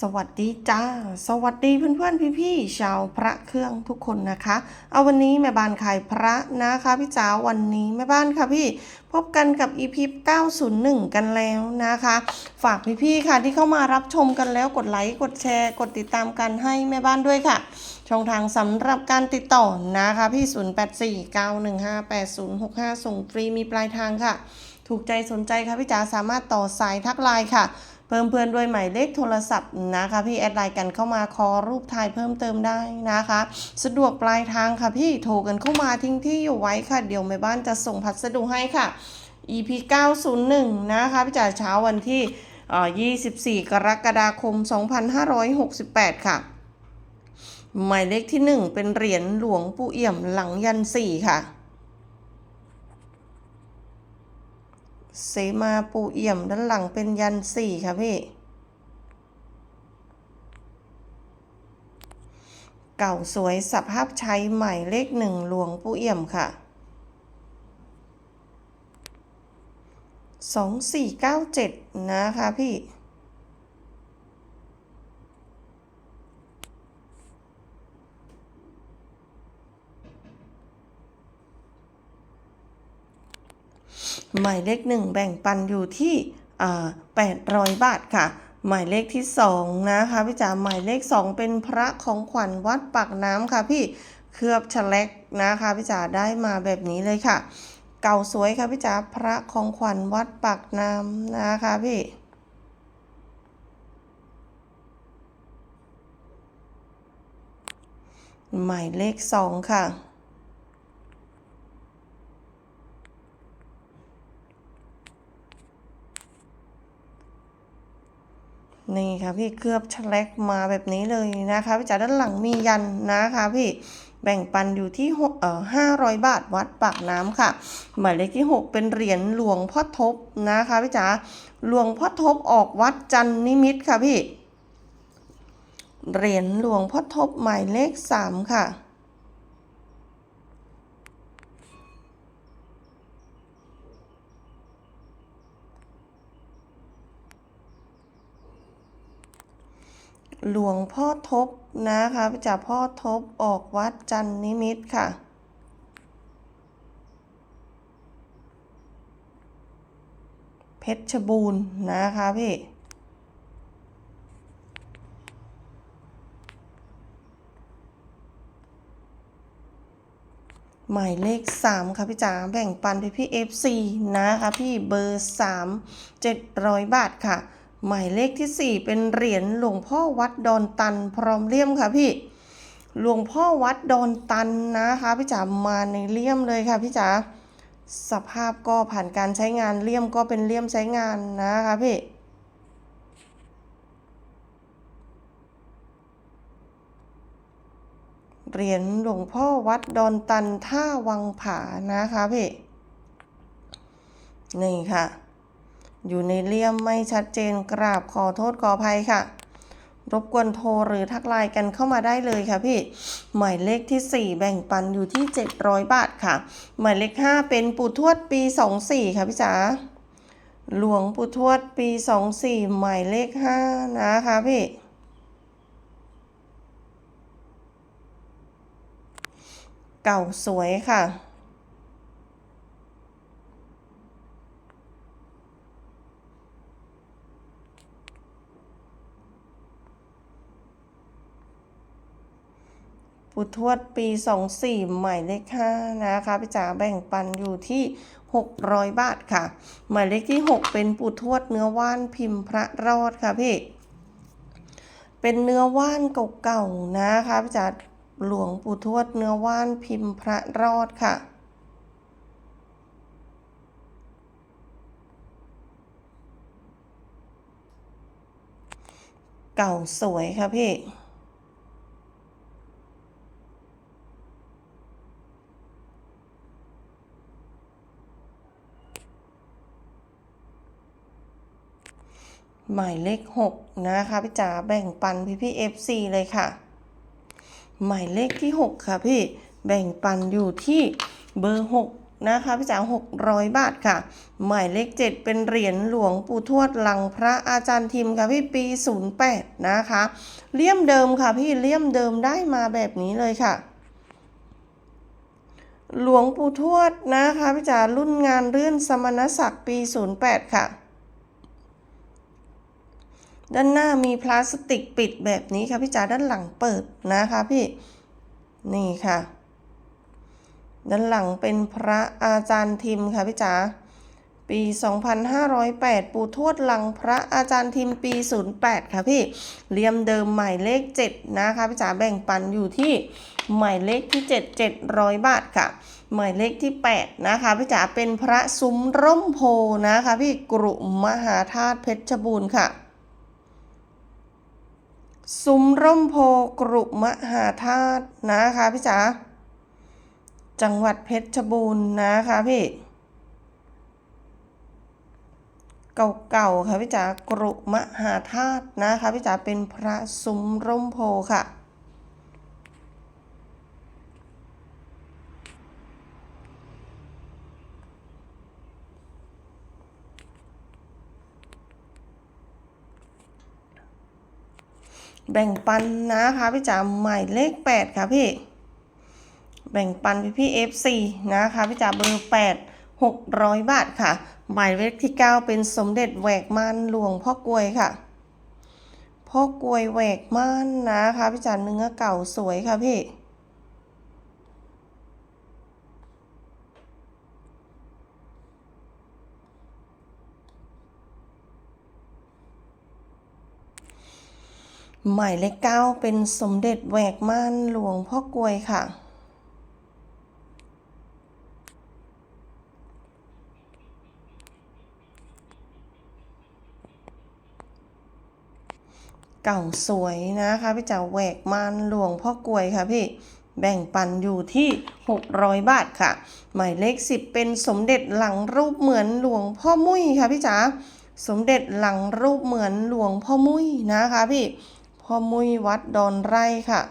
สวัสดีจ้า สวัสดีเพื่อนๆพี่ๆชาวพระเครื่องทุกคนนะคะ เอาวันนี้แม่บ้านขายพระนะคะพี่จ๋าวันนี้แม่บ้านค่ะพี่พบกันกับ EP 901 กันแล้วนะคะ ฝากพี่ๆค่ะที่เข้ามารับชมกันแล้วกดไลค์กดแชร์ กดติดตามกันให้แม่บ้านด้วยค่ะ ช่องทางสำหรับการติดต่อนะคะพี่ 0849158065 ส่งฟรีมีปลายทางค่ะ ถูกใจสนใจค่ะพี่จ๋าสามารถต่อสายทักไลน์ค่ะ เพิ่มเพื่อนด้วยหมายเลขโทรศัพท์นะคะพี่แอดไลน์กันเข้ามาขอรูปถ่ายเพิ่มเติมได้นะคะ สะดวกปลายทางค่ะพี่โทรกันเข้ามาทิ้งที่อยู่ไว้ค่ะ เดี๋ยวแม่บ้านจะส่งพัสดุให้ค่ะ EP 901 นะคะพี่จ๋าเช้าวันที่เอ่อ24 กรกฎาคม 2568 ค่ะ หมายเลขที่ 1 เป็นเหรียญหลวงปู่เอี่ยมหลังยันสี่ค่ะ เสมาปูเอี่ยมด้านหลังเป็นยันสี่ค่ะพี่ เก่าสวยสภาพใช้ใหม่เลขหนึ่งหลวงปูเอี่ยมค่ะสองสี่เก้าเจ็ดนะคะพี่ หมายเลขหนึ่งแบ่งปันอยู่ที่แปดร้อยบาทค่ะ หมายเลขที่สองนะคะพี่จ๋าหมายเลขสองเป็นพระของขวัญวัดปากน้ำค่ะพี่เคลือบฉลักนะคะพี่จ๋าได้มาแบบนี้เลยค่ะ เก่าสวยค่ะพี่จ๋าพระของขวัญวัดปากน้ำนะคะพี่หมายเลขสองค่ะ นี่ค่ะพี่เคลือบฉลักมาแบบนี้เลยนะคะพี่จ๋าด้านหลังมียันนะคะพี่แบ่งปันอยู่ที่หเอ่อห้าร้อยบาทวัดปากน้ำค่ะหมายเลขที่หกเป็นเหรียญหลวงพ่อทบนะคะพี่จ๋าหลวงพ่อทบออกวัดจันนิมิตค่ะพี่เหรียญหลวงพ่อทบหมายเลขสามค่ะ หลวงพ่อทบนะคะพี่จ๋าพ่อทบออกวัดจันนิมิตค่ะ เพชรบูรณ์นะคะพี่หมายเลข 3 ค่ะพี่จ๋าแบ่งปันไปพี่ FC นะคะพี่เบอร์ 3 700 บาทค่ะ หมายเลขที่ 4 เป็นเหรียญหลวงพ่อวัดดอนตันพร้อมเลี่ยมค่ะพี่หลวงพ่อวัดดอนตันนะคะพี่จ๋ามาในเลี่ยมเลยค่ะพี่จ๋าสภาพก็ผ่านการใช้งานเลี่ยมก็เป็นเลี่ยมใช้งานนะคะพี่เหรียญหลวงพ่อวัดดอนตันท่าวังผานะคะพี่นี่ค่ะ อยู่ในเลี่ยมไม่ชัดเจนกราบขอโทษขออภัยค่ะ รบกวนโทรหรือทักไลน์กันเข้ามาได้เลยค่ะพี่ หมายเลขที่ 4 แบ่งปันอยู่ที่ 700 บาทค่ะ หมายเลข 5 เป็นปู่ทวดปี 24 ค่ะพี่จ๋าหลวงปู่ทวดปี 24 หมายเลข 5 นะคะพี่เก่าสวยค่ะ ปุทวดปี 24 หมายเลข5นะคะพี่จ๋าแบ่งปันอยู่ที่ 600 บาทค่ะ หมายเลขที่ 6 เป็นปุทวดเนื้อว่านพิมพ์พระรอดค่ะพี่ เป็นเนื้อว่านเก่าๆนะคะพี่จ๋าหลวงปู่ทวดเนื้อว่านพิมพ์พระรอดค่ะเก่าสวยค่ะพี่ หมายเลข 6 นะคะพี่จ๋าแบ่งปันพี่พี่ FC เลยค่ะ หมายเลขที่ 6 ค่ะพี่แบ่งปันอยู่ที่เบอร์ 6 นะคะพี่จ๋า600 บาทค่ะ หมายเลข 7 เป็นเหรียญหลวงปู่ทวดหลังพระอาจารย์ทิมค่ะพี่ปี 08 นะคะเลี่ยมเดิมค่ะพี่เลี่ยมเดิมได้มาแบบนี้เลยค่ะหลวงปู่ทวดนะคะพี่จ๋ารุ่นงานเรื่อนสมณศักดิ์ปี 08 ค่ะ ด้านหน้ามีพลาสติกปิดแบบนี้ค่ะพี่จ๋าด้านหลังเปิดนะคะพี่นี่ค่ะ ด้านหลังเป็นพระอาจารย์ทิมค่ะพี่จ๋าปี 2508 ปู่ทวดหลังพระอาจารย์ทิมปี 08 ค่ะพี่เลี่ยมเดิมหมายเลข 7 นะคะพี่จ๋าแบ่งปันอยู่ที่หมายเลขที่ 7 700 บาทค่ะ หมายเลขที่ 8 นะคะพี่จ๋าเป็นพระซุ้มร่มโพนะคะพี่กรุมหาธาตุเพชรบูรณ์ค่ะ ซุ้มร่มโพกรุมหาธาตุนะคะพี่จ๋าจังหวัดเพชรบูรณ์นะคะพี่ เก่าๆค่ะพี่จ๋ากรุมหาธาตุนะคะพี่จ๋าเป็นพระซุ้มร่มโพค่ะ แบ่งปันนะคะพี่จ๋าหมายเลข8ค่ะพี่ แบ่งปันพี่พี่ F4 นะคะพี่จ๋าเบอร์8 600บาทค่ะ หมายเลขที่9เป็นสมเด็จแหวกม่านหลวงพ่อกลวยค่ะพ่อกลวยแหวกม่านนะคะพี่จ๋าเนื้อเก่าสวยค่ะพี่ หมายเลข9เป็นสมเด็จแหวกม่านหลวงพ่อกลวยค่ะ เก่าสวยนะคะพี่จ๋าแหวกม่านหลวงพ่อกลวยค่ะพี่แบ่งปันอยู่ที่ 600 บาทค่ะ หมายเลข 10 เป็นสมเด็จหลังรูปเหมือนหลวงพ่อมุ้ยค่ะพี่จ๋าสมเด็จหลังรูปเหมือนหลวงพ่อมุ้ยนะคะพี่ พ่อมุ้ยวัดดอนไร่ค่ะ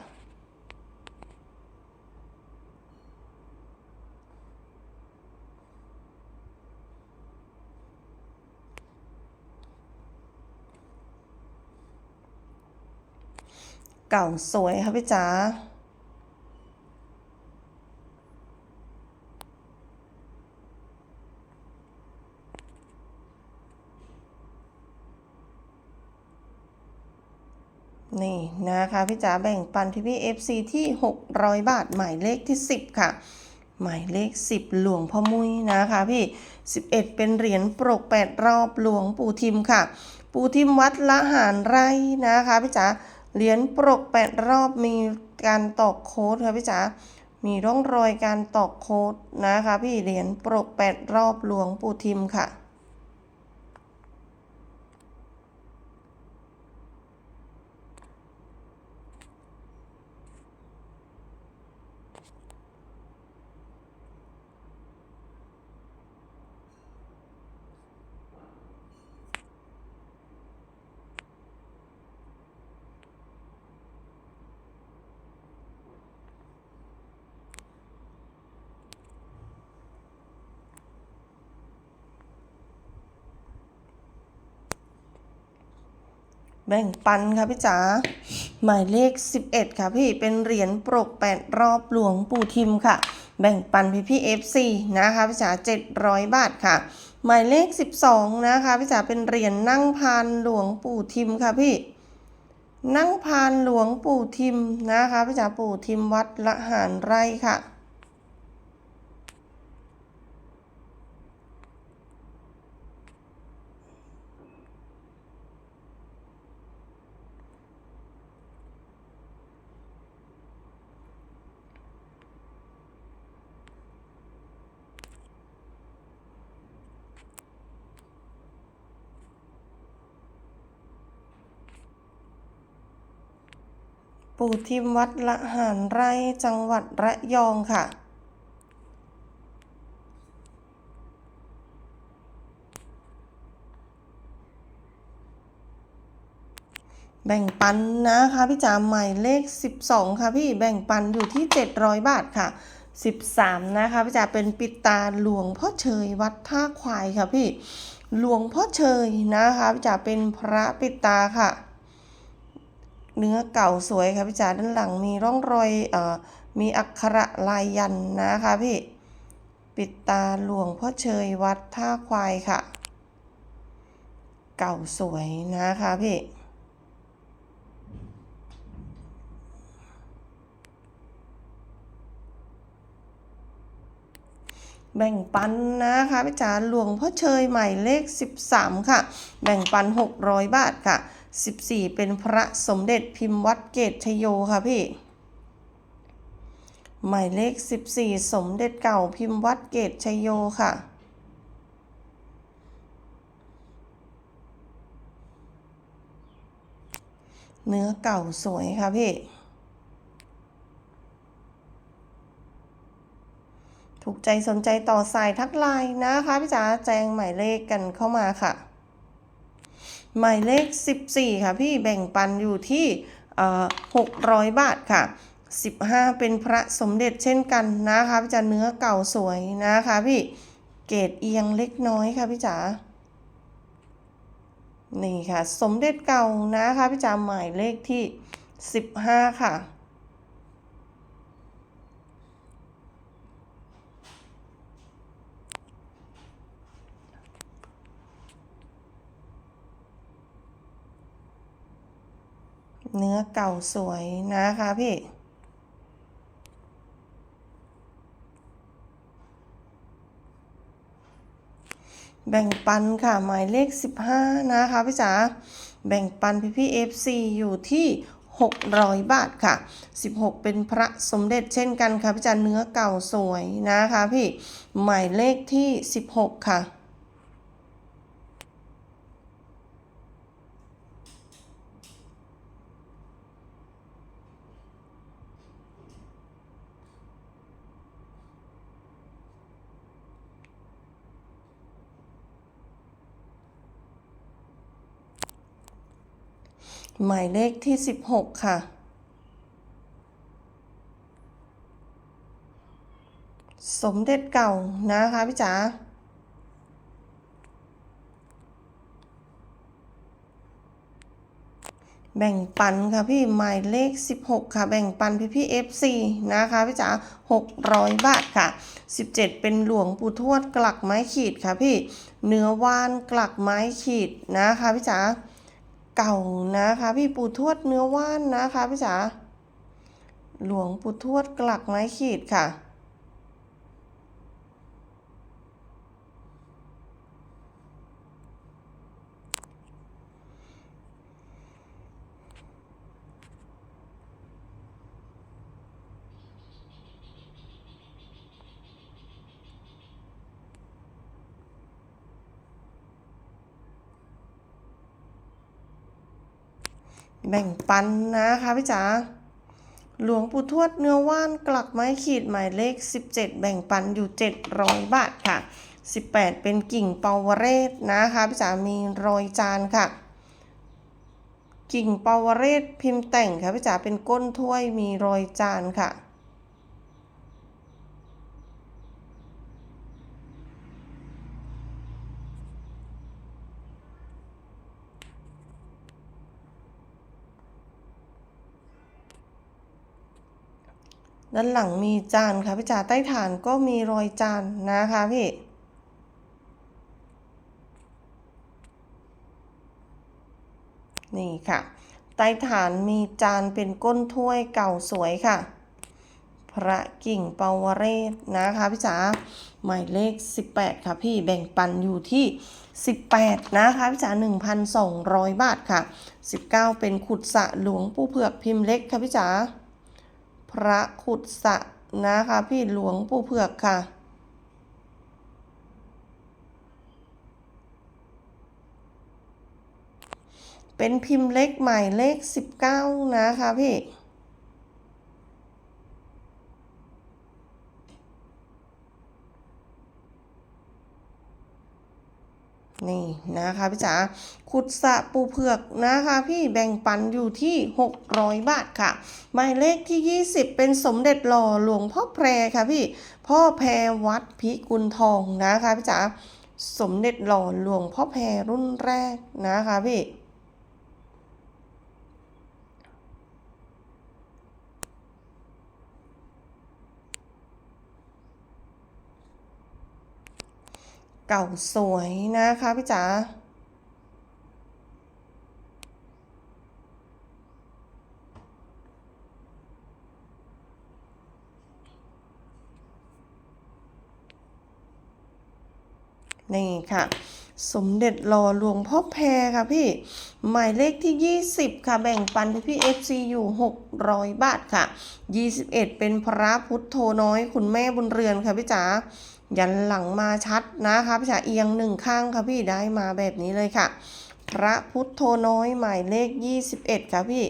เก่าสวยค่ะพี่จ๋า นะคะพี่จ๋าแบ่งปันพี่พี่ FC ที่ 600 บาทหมายเลขที่ 10 ค่ะ หมายเลข 10 หลวงพ่อมุ้ยนะคะพี่ 11 เป็นเหรียญปรก 8 รอบหลวงปู่ทิมค่ะ ปู่ทิมวัดละหารไรนะคะพี่จ๋าเหรียญปรก 8 รอบมีการตอกโค้ดค่ะพี่จ๋ามีร่องรอยการตอกโค้ดนะคะพี่เหรียญปรก 8 รอบหลวงปู่ทิมค่ะ แบ่งปันค่ะพี่จ๋าหมายเลข 11 ค่ะพี่เป็นเหรียญปรก8 รอบหลวงปู่ทิมค่ะ แบ่งปันพี่พี่ FC นะคะพี่จ๋า700 บาทค่ะ หมายเลข 12 นะคะพี่จ๋าเป็นเหรียญนั่งพานหลวงปู่ทิมค่ะพี่ นั่งพานหลวงปู่ทิมนะคะพี่จ๋าปู่ทิมวัดละหารไร่ค่ะ ปู่ทิมวัดละหารไร่จังหวัดระยองค่ะ แบ่งปันนะคะพี่จ๋าหมายเลข 12 ค่ะพี่แบ่งปันอยู่ที่ 700 บาทค่ะ 13 นะคะพี่จ๋าเป็นปิดตาหลวงพ่อเชยวัดท่าควายค่ะพี่หลวงพ่อเชยนะคะพี่จ๋าเป็นพระปิดตาค่ะ เนื้อเก่าสวยค่ะพี่จ๋าด้านหลังมีร่องรอยเอ่อมีอักขระลายยันนะคะพี่ ปิดตาหลวงพ่อเชยวัดท่าควายค่ะ เก่าสวยนะคะพี่แบ่งปันนะคะพี่จ๋าหลวงพ่อเชยใหม่เลข 13 ค่ะ แบ่งปัน 600 บาทค่ะ 14 เป็นพระสมเด็จพิมพ์วัดเกตชโยค่ะพี่ หมายเลข 14 สมเด็จเก่าพิมพ์วัดเกตชโยค่ะ เนื้อเก่าสวยค่ะพี่ ถูกใจสนใจต่อสายทักไลน์นะคะพี่จ๋าแจ้งหมายเลขกันเข้ามาค่ะ หมายเลข 14 ค่ะพี่แบ่งปันอยู่ที่หกร้อ600บาทค่ะ 15 เป็นพระสมเด็จเช่นกันนะคะพี่จ๋าเนื้อเก่าสวยนะคะพี่เกรดเอียงเล็กน้อยค่ะพี่จ๋านี่ค่ะ สมเด็จเก่านะคะพี่จ๋าหมายเลขที่ 15 ค่ะ เนื้อเก่าสวยนะคะพี่ แบ่งปันค่ะ หมายเลข 15 นะคะพี่จ๋าแบ่งปันพี่พี่ FC อยู่ที่600 บาทค่ะ 16 เป็นพระสมเด็จเช่นกันค่ะพี่จ๋าเนื้อเก่าสวยนะคะพี่ หมายเลขที่ 16 ค่ะ หมายเลขที่ 16 ค่ะ สมเด็จเก่านะคะพี่จ๋าแบ่งปันค่ะพี่หมายเลข 16 ค่ะ แบ่งปันพี่พี่ FC นะคะพี่จ๋า600 บาทค่ะ 17 เป็นหลวงปู่ทวดกลักไม้ขีดค่ะพี่เนื้อว่านกลักไม้ขีดนะคะพี่จ๋า เก่านะคะ พี่ปู่ทวดเนื้อว่านนะคะพี่จ๋าหลวงปู่ทวดกลักไม้ขีดค่ะ แบ่งปันนะคะพี่จ๋าหลวงปู่ทวดเนื้อว่านกลักไม้ขีดหมายเลข 17 แบ่งปันอยู่ 700 บาทค่ะ 18 เป็นกิ่งเปาวเรศนะคะพี่จ๋ามีรอยจานค่ะ กิ่งเปาวเรศพิมพ์แต่งค่ะพี่จ๋าเป็นก้นถ้วยมีรอยจานค่ะ ด้านหลังมีจานค่ะพี่จ๋าใต้ฐานก็มีรอยจานนะคะพี่นี่ค่ะ ใต้ฐานมีจานเป็นก้นถ้วยเก่าสวยค่ะ พระกิ่งเปาวเรศนะคะพี่จ๋าหมายเลข 18 ค่ะพี่แบ่งปันอยู่ที่ 18 นะคะพี่จ๋า1,200 บาทค่ะ 19 เป็นขุดสระหลวงปู่เผือกพิมพ์เล็กค่ะพี่จ๋า ระขุดสระนะคะพี่หลวงปู่เผือกค่ะ เป็นพิมพ์เล็กใหม่เลข 19 นะคะพี่ นี่นะคะพี่จ๋าขุดสะปูเผือกนะคะพี่แบ่งปันอยู่ที่ 600 บาทค่ะ หมายเลขที่ 20 เป็นสมเด็จหล่อหลวงพ่อแพรค่ะพี่ พ่อแพรวัดพิกุลทองนะคะพี่จ๋าสมเด็จหล่อหลวงพ่อแพรรุ่นแรกนะคะพี่ เก่าสวยนะคะพี่จ๋านี่ค่ะ สมเด็จหล่อหลวงพ่อแพรค่ะพี่ หมายเลขที่ 20 ค่ะ แบ่งปันพี่ FC อยู่ 600 บาทค่ะ 21 เป็นพระพุทธโธน้อย คุณแม่บุญเรือนค่ะพี่จ๋า ยันหลังมาชัดนะคะพี่จ๋าเอียงหนึ่งข้างค่ะพี่ได้มาแบบนี้เลยค่ะ พระพุทโธน้อยหมายเลข 21 ค่ะพี่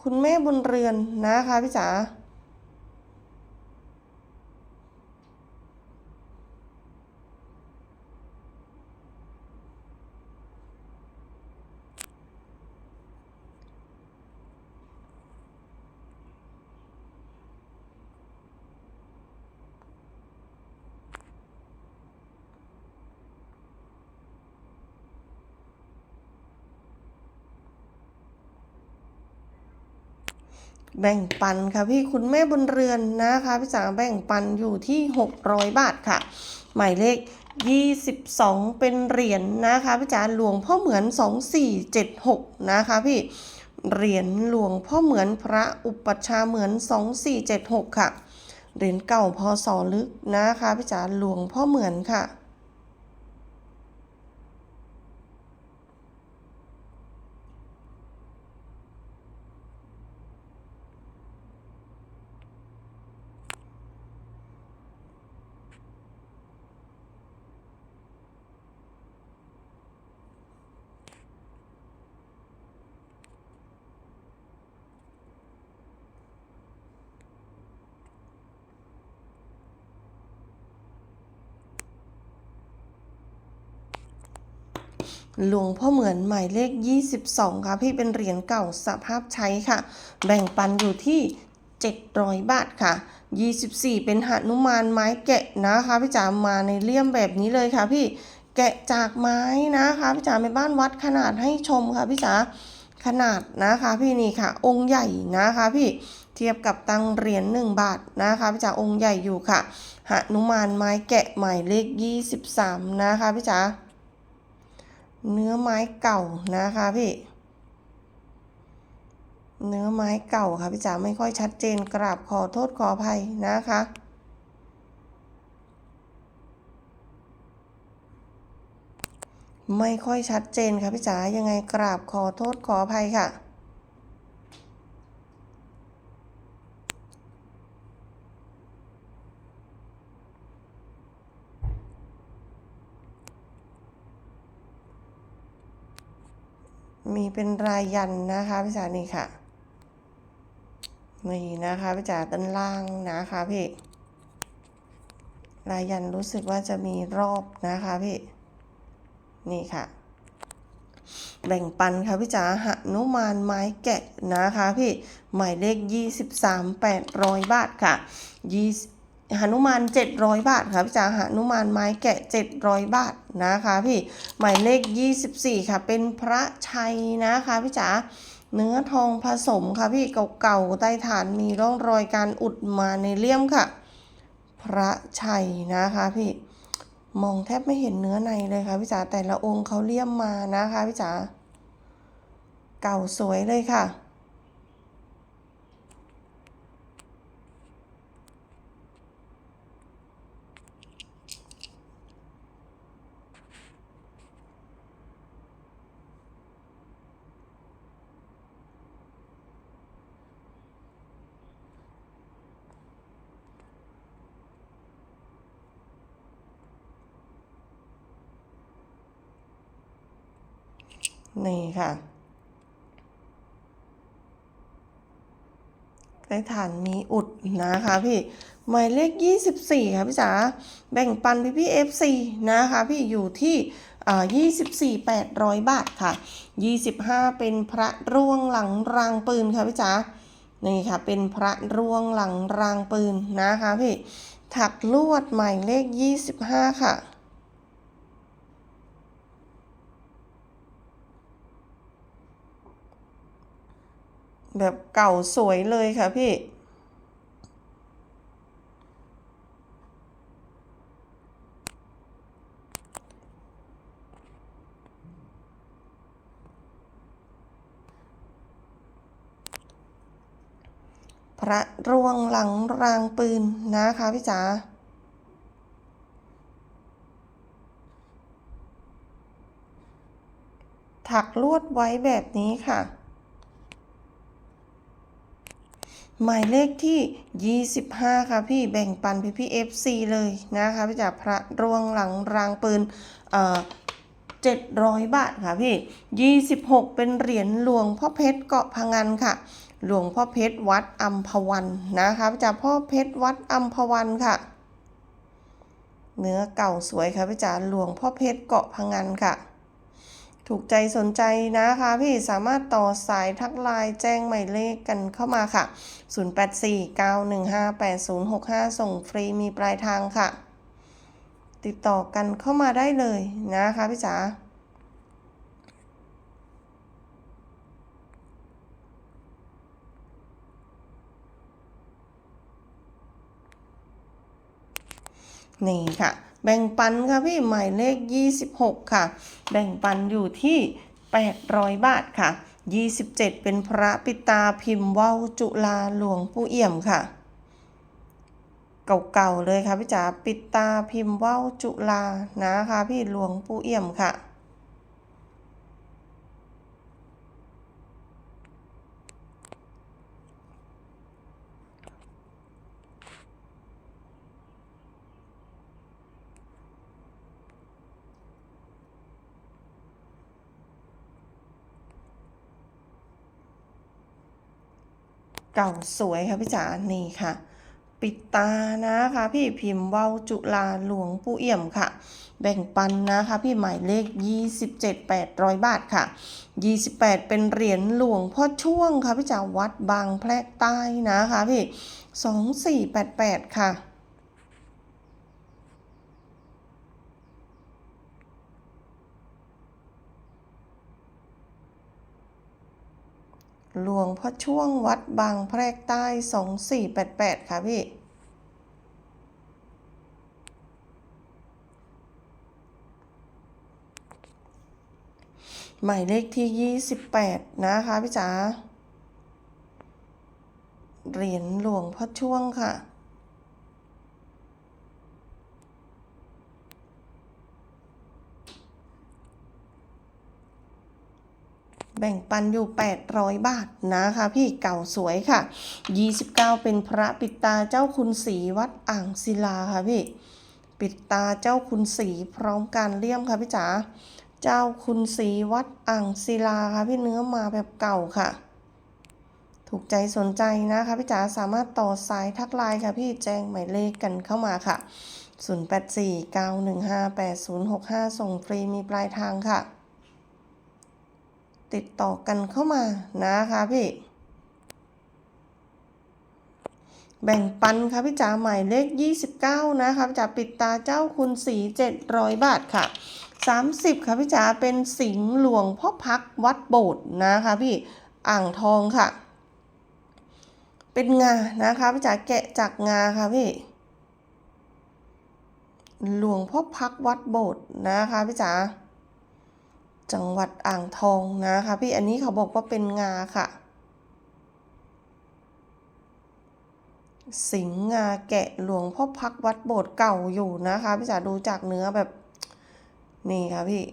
คุณแม่บุญเรือนนะคะพี่จ๋า แบ่งปันค่ะพี่คุณแม่บุญเรือนนะคะพี่จ๋าแบ่งปันอยู่ที่ 600 บาทค่ะ หมายเลข 22 เป็นเหรียญนะคะพี่จ๋าหลวงพ่อเหมือน 2476 นะคะพี่เหรียญหลวงพ่อเหมือนพระอุปัชฌาย์เหมือน 2476 ค่ะเหรียญเก่าพศลึกนะคะพี่จ๋าหลวงพ่อเหมือนค่ะ หลวงพ่อเหมือนหมายเลข 22 ค่ะ พี่เป็นเหรียญเก่าสภาพใช้ค่ะ แบ่งปันอยู่ที่ 700 บาทค่ะ 24 เป็นหนุมานไม้แกะนะคะพี่จ๋ามาในเลี่ยมแบบนี้เลยค่ะพี่แกะจากไม้นะคะพี่จ๋าในบ้านวัดขนาดให้ชมค่ะพี่จ๋าขนาดนะคะพี่นี่ค่ะ องค์ใหญ่นะคะพี่เทียบกับตังเหรียญ1บาทนะคะพี่จ๋าองค์ใหญ่อยู่ค่ะหนุมานไม้แกะหมายเลข 23 นะคะพี่จ๋า เนื้อไม้เก่านะคะพี่เนื้อไม้เก่าค่ะพี่จ๋าไม่ค่อยชัดเจนกราบขอโทษขออภัยนะคะ ไม่ค่อยชัดเจนค่ะพี่จ๋ายังไงกราบขอโทษขออภัยค่ะ มีเป็นรายยันนะคะพี่จ๋านี่ค่ะนี่นะคะพี่จ๋าด้านล่างนะคะพี่รายยันรู้สึกว่าจะมีรอบนะคะพี่นี่ค่ะ แบ่งปันค่ะพี่จ๋าหนุมานไม้แกะนะคะพี่หมายเลข 23 800 บาทค่ะ20 หนุมาน 700 บาทค่ะพี่จ๋าหนุมานไม้แกะ 700 บาทนะคะพี่หมายเลข 24 ค่ะ เป็นพระชัยนะคะพี่จ๋าเนื้อทองผสมค่ะพี่เก่าๆใต้ฐานมีร่องรอยการอุดมาในเลี่ยมค่ะ พระชัยนะคะพี่มองแทบไม่เห็นเนื้อในเลยค่ะพี่จ๋าแต่ละองค์เขาเลี่ยมมานะคะพี่จ๋าเก่าสวยเลยค่ะ นี่ค่ะใต้ฐานมีอุดนะคะพี่ หมายเลข 24 ค่ะพี่จ๋า แบ่งปันพี่พี่ FC นะคะพี่อยู่ที่ยี่สิบสี่แปดร้อยบาทค่ะยี่สิบห้าเป็นพระร่วงหลังรางปืนค่ะพี่จ๋า นี่ค่ะ เป็นพระร่วงหลังรางปืนนะคะพี่ ถักลวดหมายเลข25ค่ะ แบบเก่าสวยเลยค่ะพี่ พระร่วงหลังรางปืนนะคะพี่จ๋าถักลวดไว้แบบนี้ค่ะ หมายเลขที่ 25 ค่ะพี่แบ่งปันพี่พี่ FC เลยนะคะพี่จ๋าพระร่วงหลังรางปืนเอ่อ700 บาทค่ะพี่ 26 เป็นเหรียญหลวงพ่อเพชรเกาะพังงานค่ะ หลวงพ่อเพชรวัดอัมพวันนะคะพี่จ๋าพ่อเพชรวัดอัมพวันค่ะ เนื้อเก่าสวยค่ะพี่จ๋าหลวงพ่อเพชรเกาะพังงานค่ะ ถูกใจสนใจนะคะ พี่สามารถต่อสายทักไลน์แจ้งหมายเลขกันเข้ามาค่ะ 0849158065 ส่งฟรีมีปลายทางค่ะ ติดต่อกันเข้ามาได้เลยนะคะพี่จ๋านี่ค่ะ แบ่งปันค่ะพี่หมายเลข 26 ค่ะ แบ่งปันอยู่ที่ 800 บาทค่ะ 27 เป็นพระปิตาพิมพ์ว่าวจุลาหลวงปู่เอี่ยมค่ะ เก่าๆเลยค่ะพี่จ๋าปิตาพิมพ์ว่าวจุลานะคะพี่หลวงปู่เอี่ยมค่ะ เก่าสวยค่ะพี่จ๋านี่ค่ะ ปิดตานะคะพี่พิมพ์ว่าวจุลาหลวงปู่เอี่ยมค่ะ แบ่งปันนะคะพี่หมายเลข 27 800 บาทค่ะ 28 เป็นเหรียญหลวงพ่อช่วงค่ะพี่จ๋าวัดบางแพรกใต้นะคะพี่ 2488 ค่ะ หลวงพ่อช่วงวัดบางแพรกใต้2488ค่ะพี่ หมายเลขที่28นะคะพี่จ๋าเหรียญหลวงพ่อช่วงค่ะ แบ่งปันอยู่ 800 บาทนะคะพี่เก่าสวยค่ะ 29 เป็นพระปิดตาเจ้าคุณศรีวัดอ่างศิลาค่ะพี่ ปิดตาเจ้าคุณศรีพร้อมการเลี่ยมค่ะพี่จ๋าเจ้าคุณศรีวัดอ่างศิลาค่ะพี่เนื้อมาแบบเก่าค่ะ ถูกใจสนใจนะคะพี่จ๋าสามารถต่อสายทักไลน์ค่ะพี่แจ้งหมายเลขกันเข้ามาค่ะ 0849158065 ส่งฟรีมีปลายทางค่ะ ติดต่อกันเข้ามานะคะพี่ แบ่งปันค่ะพี่จ๋าหมายเลข 29 นะคะพี่จ๋าปิดตาเจ้าคุณสี700 บาทค่ะ 30 ค่ะพี่จ๋าเป็นสิงห์หลวงพ่อพักวัดโบสถ์นะคะพี่อ่างทองค่ะ เป็นงานะคะพี่จ๋าแกะจากงาค่ะพี่หลวงพ่อพักวัดโบสถ์นะคะพี่จ๋า จังหวัดอ่างทองนะคะพี่อันนี้เขาบอกว่าเป็นงาค่ะ สิงห์งาแกะหลวงพ่อพักวัดโบสถ์เก่าอยู่นะคะพี่จ๋าดูจากเนื้อแบบนี่ค่ะพี่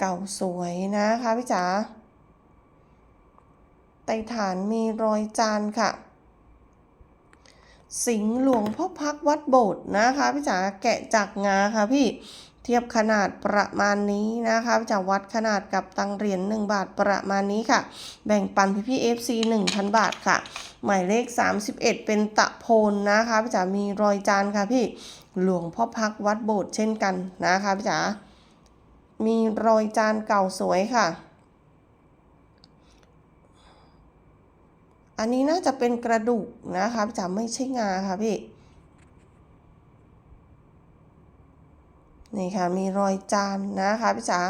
เก่าสวยนะคะพี่จ๋าไต่ฐานมีรอยจานค่ะ สิงห์หลวงพ่อพักวัดโบสถ์นะคะพี่จ๋าแกะจากงาค่ะพี่ เทียบขนาดประมาณนี้นะคะจะวัดขนาดกับตังเหรียญ1บาทประมาณนี้ค่ะ แบ่งปันพี่พี่ FC 1,000บาทค่ะ หมายเลข 31 เป็นตะโพนนะคะพี่จ๋ามีรอยจานค่ะพี่หลวงพ่อพักวัดโบสถ์เช่นกันนะคะพี่จ๋ามีรอยจานเก่าสวยค่ะ อันนี้น่าจะเป็นกระดูกนะคะพี่จ๋าไม่ใช่งาค่ะพี่ นี่ค่ะมีรอยจานนะคะพี่จ๋า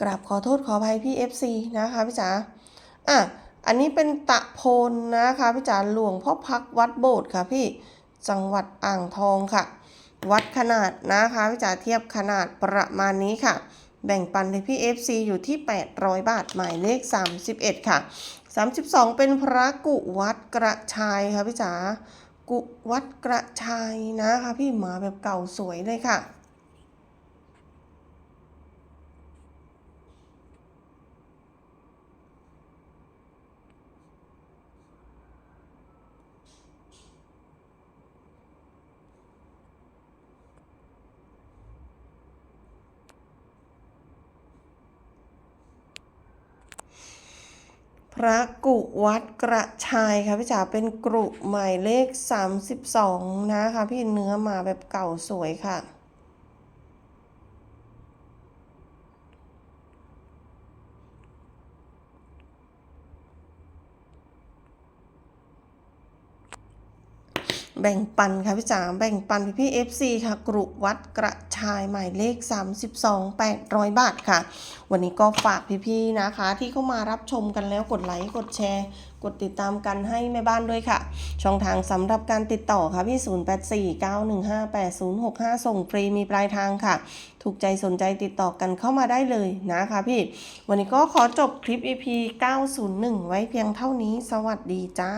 กราบขอโทษขออภัยพี่ FC นะคะพี่จ๋าอะอันนี้เป็นตะโพนนะคะพี่จ๋าหลวงพ่อพักวัดโบสถ์ค่ะพี่จังหวัดอ่างทองค่ะ วัดขนาดนะคะพี่จ๋าเทียบขนาดประมาณนี้ค่ะ แบ่งปันในพี่ FC อยู่ที่ 800 บาทหมายเลข 31 ค่ะ 32 เป็นพระกุวัดกระชายค่ะพี่จ๋า กุวัดกระชายนะคะพี่หมาแบบเก่าสวยเลยค่ะ พระกุวัดกระชายค่ะพี่จ๋าเป็นกรุหมายเลข 32 นะคะพี่เนื้อมาแบบเก่าสวยค่ะ แบ่งปันค่ะพี่จ๋าแบ่งปันพี่พี่ FC ค่ะ กรุวัดกระชายหมายเลข 32 800 บาทค่ะ วันนี้ก็ฝากพี่ๆนะคะ ที่เข้ามารับชมกันแล้วกดไลค์กดแชร์กดติดตามกันให้แม่บ้านด้วยค่ะ ช่องทางสำหรับการติดต่อค่ะพี่ 0849158065 ส่งฟรีมีปลายทางค่ะ ถูกใจสนใจติดต่อกันเข้ามาได้เลยนะคะพี่ วันนี้ก็ขอจบคลิป EP 901 ไว้เพียงเท่านี้ สวัสดีจ้า